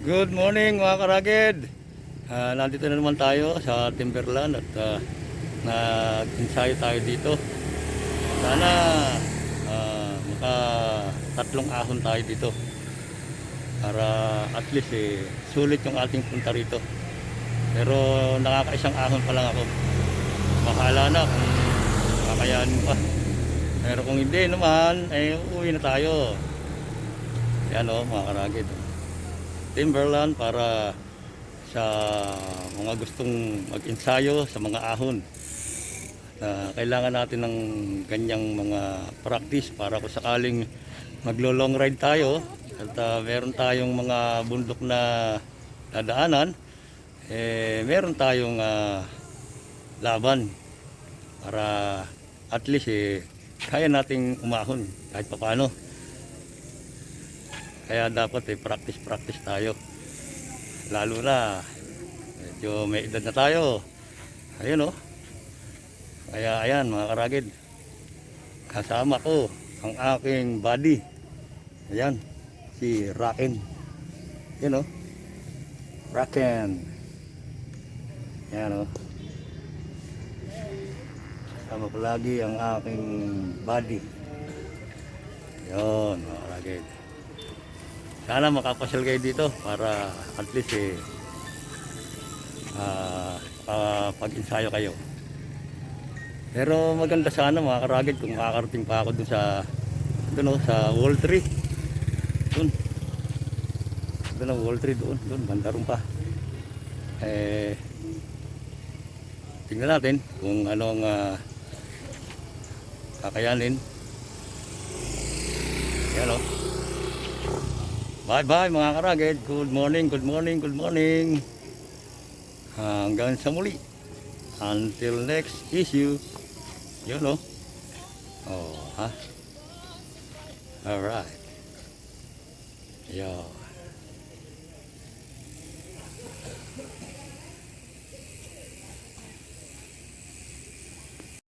Good morning mga karagid. Ah, nandito na naman tayo sa Timberland at ah, nag-ensayo tayo dito. Sana ah, maka tatlong ahon tayo dito. Para at least eh, sulit yung ating punta rito. Pero nakakaisang ahon pa lang ako. Bahala na kung kakayanin pa. Pero kung hindi naman, eh uwi na tayo. Yan o mga karagid. Timberland para sa mga gustong mag-ensayo sa mga ahon. Na kailangan natin ng ganyang mga practice para kung sakaling maglo-long ride tayo at ah, meron tayong mga bundok na dadaanan, eh, meron tayong ah, laban para at least eh, kaya nating umahon kahit papaano. Kaya dapat eh, practice-practice tayo. Lalo na, medyo may edad na tayo. Ayun oh. Kaya ayan mga karagid. Kasama ko ang aking buddy. Ayan, si Raken. Yan oh. Raken. Yan oh. Kasama ko lagi ang aking buddy. Yun mga karagid. Sana makapasyal kayo dito para at least eh ah, pag-ensayo kayo. Pero maganda sana mga karagid kung makakarating pa ako dun sa dun, oh, sa Wall Tree. Dun. Dun ang Wall Tree doon. Dun, banda ron pa. Eh, tingnan natin kung anong ah, kakayanin. Yan oh. Bye bye mga karagid. Good morning, good morning, good morning. Hanggang sa muli. Until next issue. Yun o. Oh, ha? Alright. Yo.